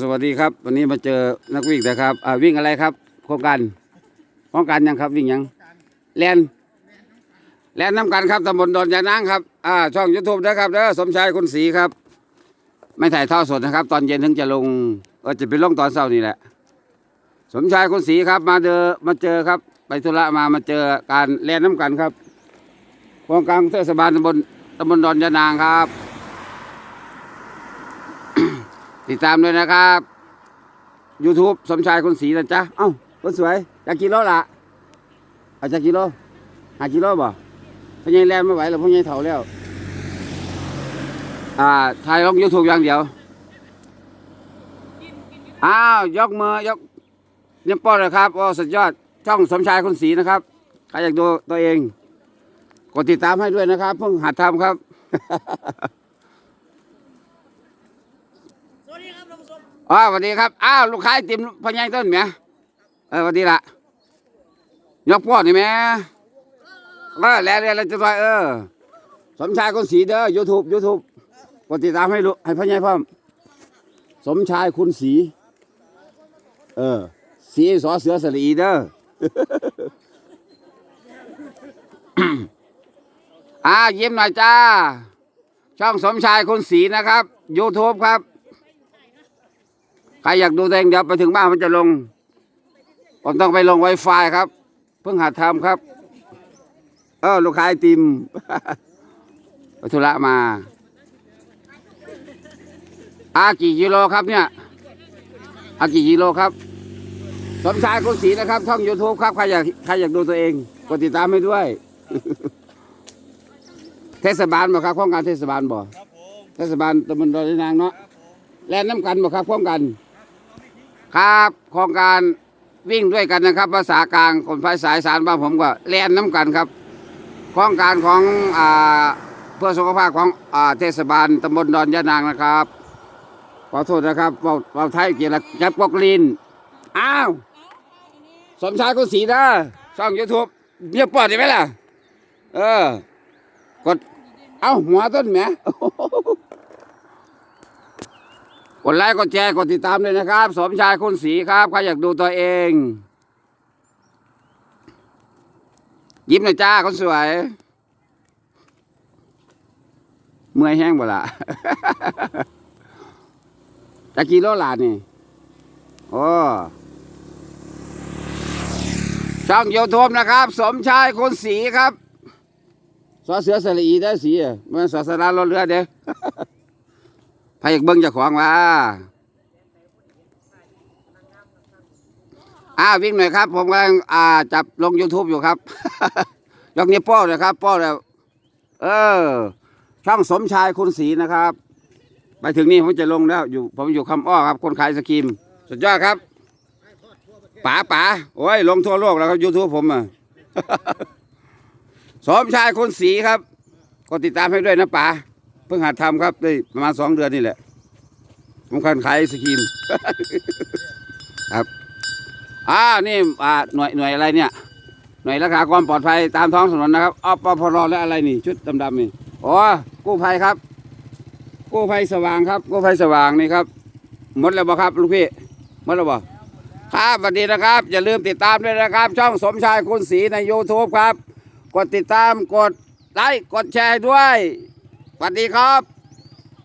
สวัสดีครับ วันนี้มาเจอนักวิ่งนะครับวิ่งอะไรครับโครงการโครงการยังครับ วิ่งยังแลนแลนน้ำกันครับตำบลดอนยานางครับอ่าช่องยูทูบนะครับเด้อสมชายคุณศรีครับ ไม่ถ่ายทอดสดนะครับ ตอนเย็นถึงจะลงเออจะไปลงตอนเช้านี่แหละ สมชายคุณศรีครับ มาเจอมาเจอครับ ไปธุระมามาเจอการแลนน้ำกันครับโครงการเทศบาลตำบลตำบลดอนยานางครับ ติดตามด้วยนะครับ YouTube สมชายคนสีนะจ๊ะ เอ้าคนสวยจากกิโลละอาจากกิโลหากิโลบ่พ่อใหญ่แลนไม่ไหวแล้วพ่อใหญ่เฒ่าแล้ว อ่าถ่ายลง YouTube อย่างเดียว อ้าว ยกมือยกนิ้วโป้งเลยครับ โอ้สุดยอด ช่องสมชายคนสีนะครับ ใครอยากดูตัวเอง กดติดตามให้ด้วยนะครับ เพิ่งหัดทำครับ วัสดีครับท่านผู้ชมอ๋อสวัสดีครับ อ้าวลูกค้าไอติมพ่อใหญ่ต้นเมียเออสวัสดีละยกพวกนี่แม่เออแล้วแล้วจะไปเออ สมชายคนสีเด้อยูทูบยูทูบกดติดตามให้ลูกให้พ่อใหญ่พ่อมสมชายคุณสี เออ สีสอเสือสลีเด้ออ่ายิ้มหน่อยจ้า ช่องสมชายคุณสีนะครับ YouTube ครับ ใครอยากดูตัวเองเดี๋ยวไปถึงบ้านมันจะลง ผมต้องไปลง Wi-Fi ครับ เพิ่งหัดทำครับ เออลูกค้าไอติมไปธุระมาอากี่กิโลครับเนี่ยอากี่กิโลครับสมชายคุณศรีนะครับช่อง YouTube ครับใครอยากใครอยากดูตัวเองกดติดตามให้ด้วย เทศบาลบ่ครับโครงการเทศบาลบ่เทศบาลตำบลดอนยนางเนาะแล่นน้ำกันบ่ครับพร้อมกัน ครับโครงการวิ่งด้วยกันนะครับ ภาษากลางคนภาษาสารบ้านผมก็แล่นน้ำกันครับโครงการของอ่าเพื่อสุขภาพของอ่าเทศบาลตำบลดอนยานางนะครับขอโทษนะครับเว้าเว้าไทยเกี่ยวกับจับปกลินอ้าวสมชายกุศรีนะช่องยูทูบเมียปอดได้ไหมล่ะ เออกด เอ้าหัวต้นแหม กดไลค์กดแชร์กดติดตามด้วยนะครับ สมชายคุณศรีครับใครอยากดูตัวเอง ยิ้มหน่อยจ้าคนสวย เมื่อยแห้งบ่ละจะกี่โลหลานนี่โอ้ช่องโยทูบนะครับ สมชายคุณสีครับสอเสือสลีได้สีอะมันสอสารรถเรือเด้ พายากเบิ้งเจะของว่าอ้าววิ่งหน่อยครับ ผมกำลังอ่าจับลง YouTube อยู่ครับยกนิ้ป้งนะครับ ป้งแล้วเออ ช่องสมชายคุณศรีนะครับ ไปถึงนี่ผมจะลงแล้ว อยู่ ผมอยู่คำอ้อครับ คนขายสกรีมสุดยอดครับป๋าป๋าโอ้ย ลงทั่วโลกแล้วครับ YouTube ผมอะสมชายคุณศรีครับกดติดตามให้ด้วยนะป๋า พิ่งหัดทำครับได้ประมาณสองเดือนนี่แหละผมคันขายไอศครีมครับอ่านี่อ่าหน่วยหน่วยอะไรเนี่ย หน่วยรักษาความปลอดภัยตามท้องถนนนะครับอปพรและอะไรนี่ ชุดดำๆนี่อ๋อกู้ภัยครับ กู้ภัยสว่างครับ กู้ภัยสว่างนี่ครับหมดแล้วบ่ครับลูกพี่หมดแล้วบ่ครับสวัสดีนะครับ อย่าลืมติดตามด้วยนะครับ ช่องสมชายคุณศรีใน YouTube ครับ กดติดตามกดไลค์กดแชร์ด้วย วัสดีครับ